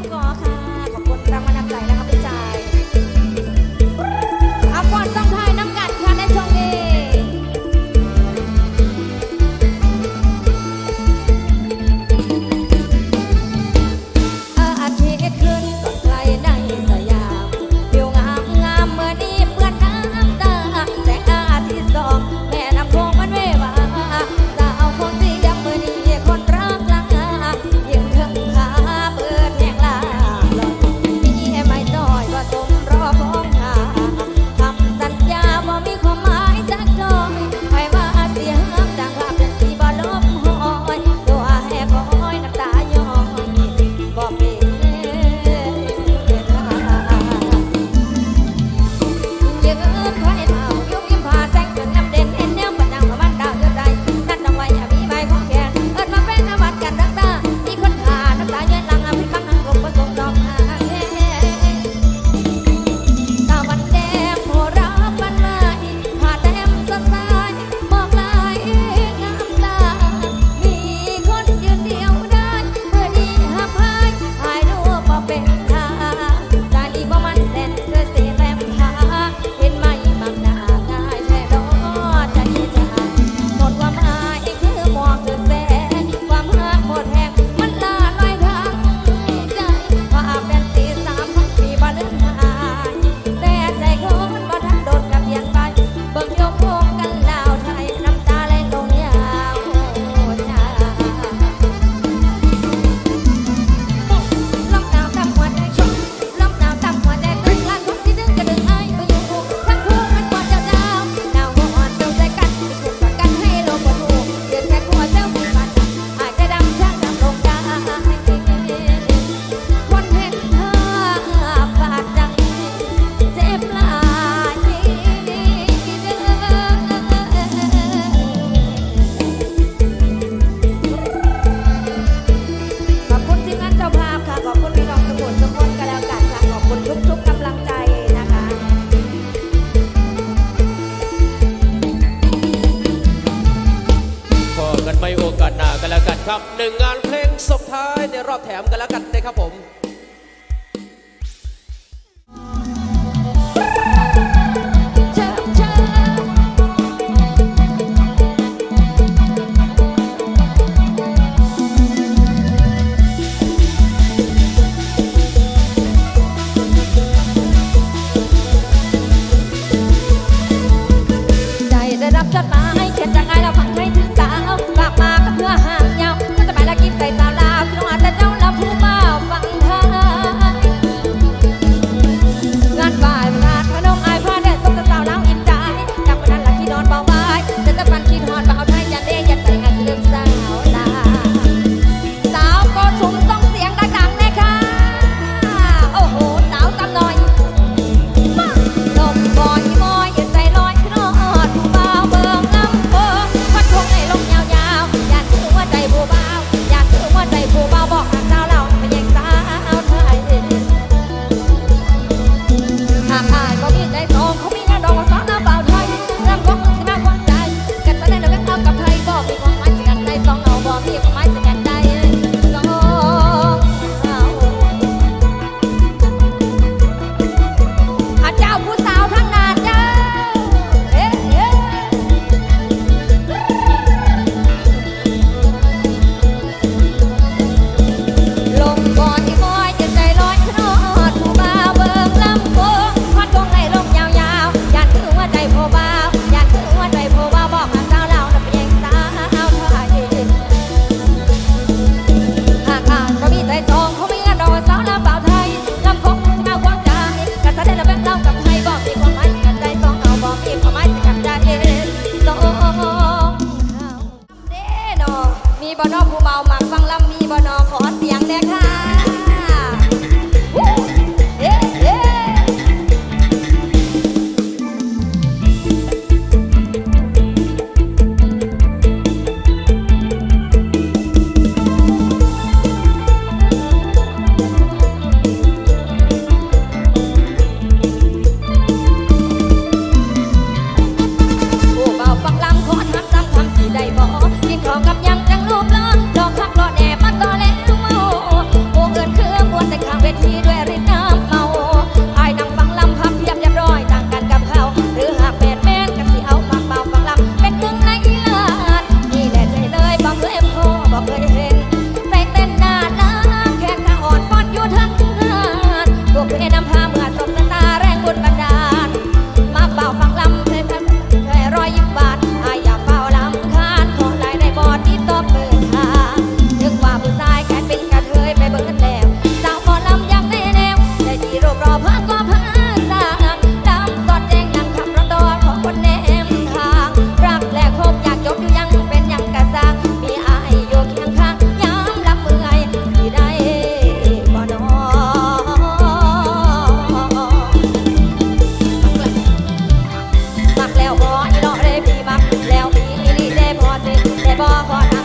ามกอค่ะ ยืนไว้ Papa.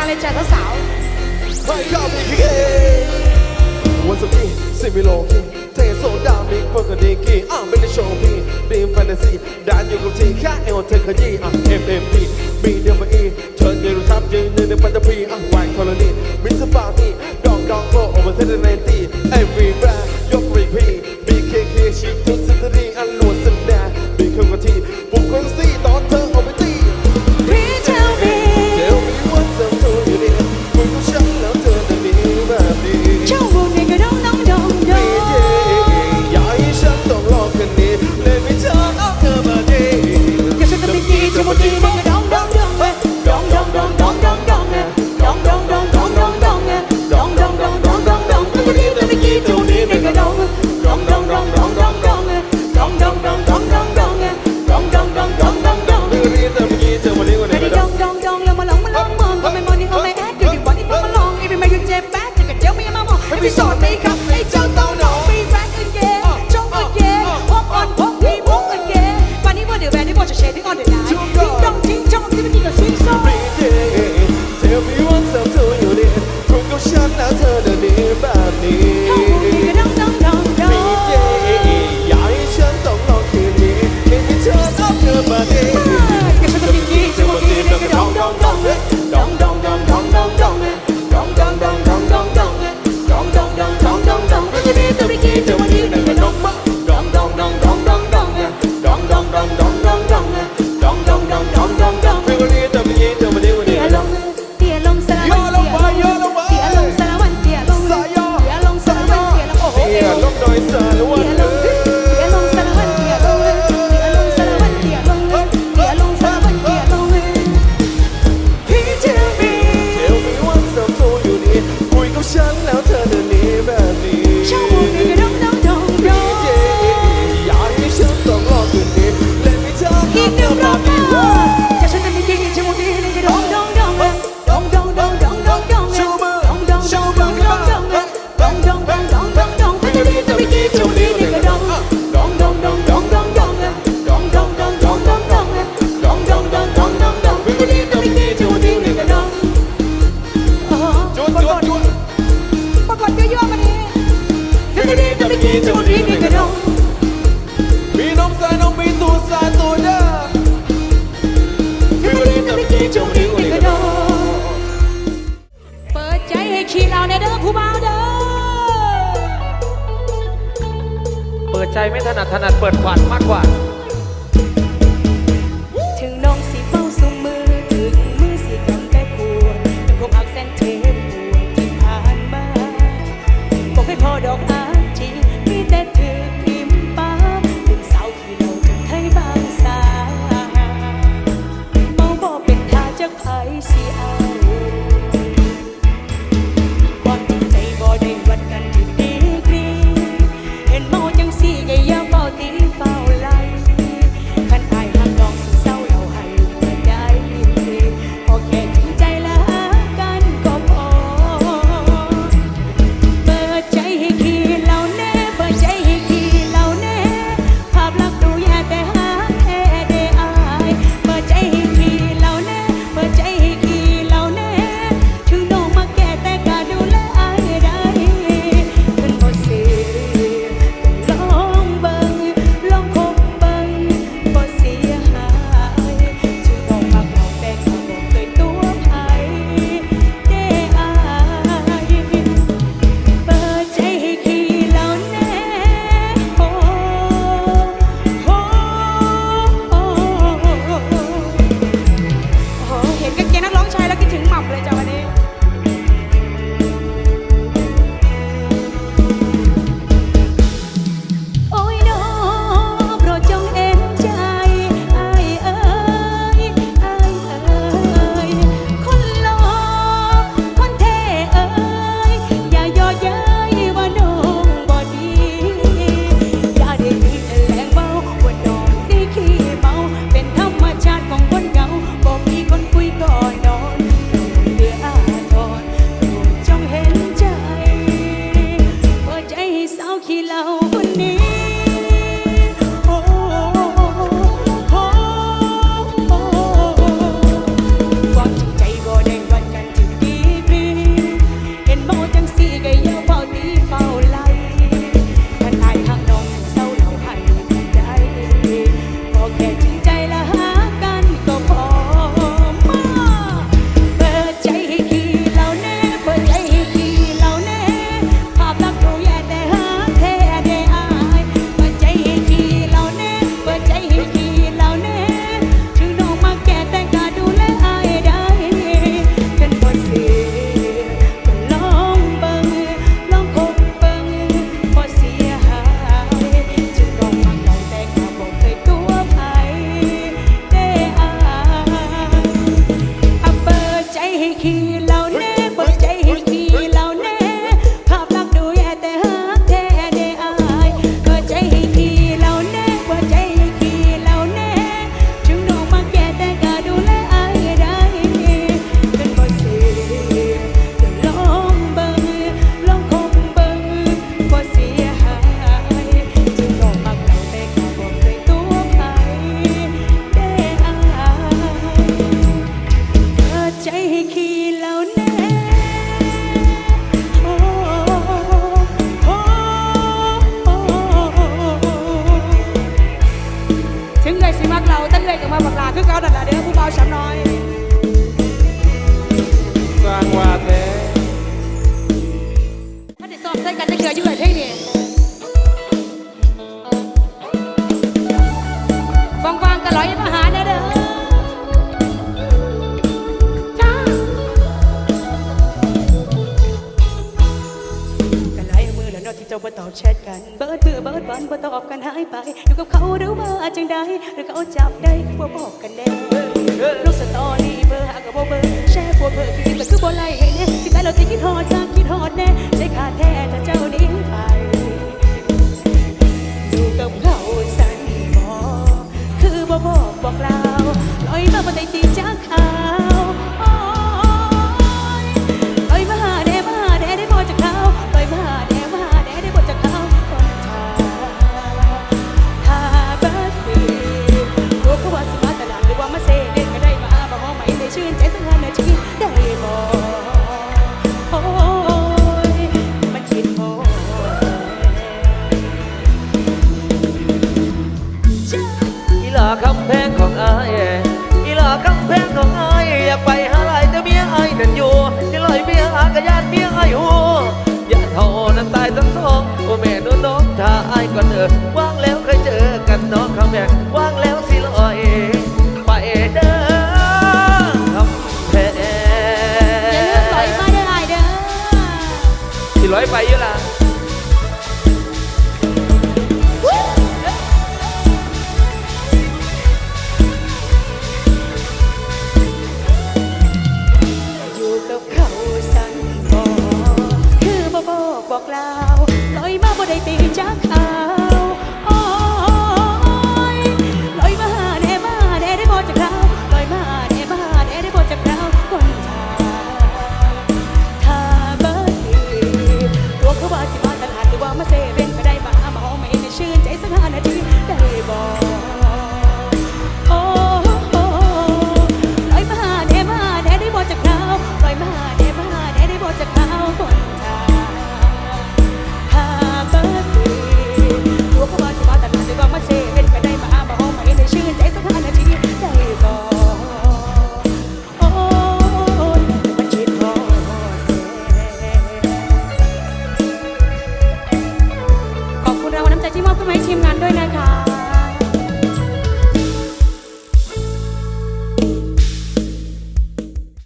มาเลยจ้ะเจ้าสาวใครก็มีเกวันสุดที่สิมิโลคีเทโซดามิกเพื่งกันดีกีอะไม่ได้โชว์พี่ดีมแฟนตาซีดานอยู่กับทีแค่เอวเธอขยี้อะ M M P B W E เธอเดินรูทับยืนยืนในปัตตพีอะวายคอลนีมิสฟาร์นี่ดองดองโกโอเวอร์เซนเนตี้ Everywhere ยกรีพี 就一定个用。比侬在侬比多在多的，比不你那么低就一定个用。เปิดใจให้คิดเอาในเด้อผู้บ่าวเด้อ เปิดใจไม่ถนัดถนัดเปิดขวัญมากกว่า แชทกัน เบิดเบื่อเบิดบอนบ่ตอบกันหายไป อยู่กับเขาหรือว่าอาจังได้หรือเขาจับได้บ่บอกกันแน่ลูกสตอรี่เบอร์หากับบ่เบอร์แชร์ผัวเบอร์คือแต่คือบ่ไล่ให้แน่สิแม้เราจะคิดฮอดจังคิดฮอดแน่ใจขาดแท้แต่เจ้านี้ไปอยู่กับเขาสั่นบ่คือบ่บอกบอกเราลอยมาบนใด้ตีจักอา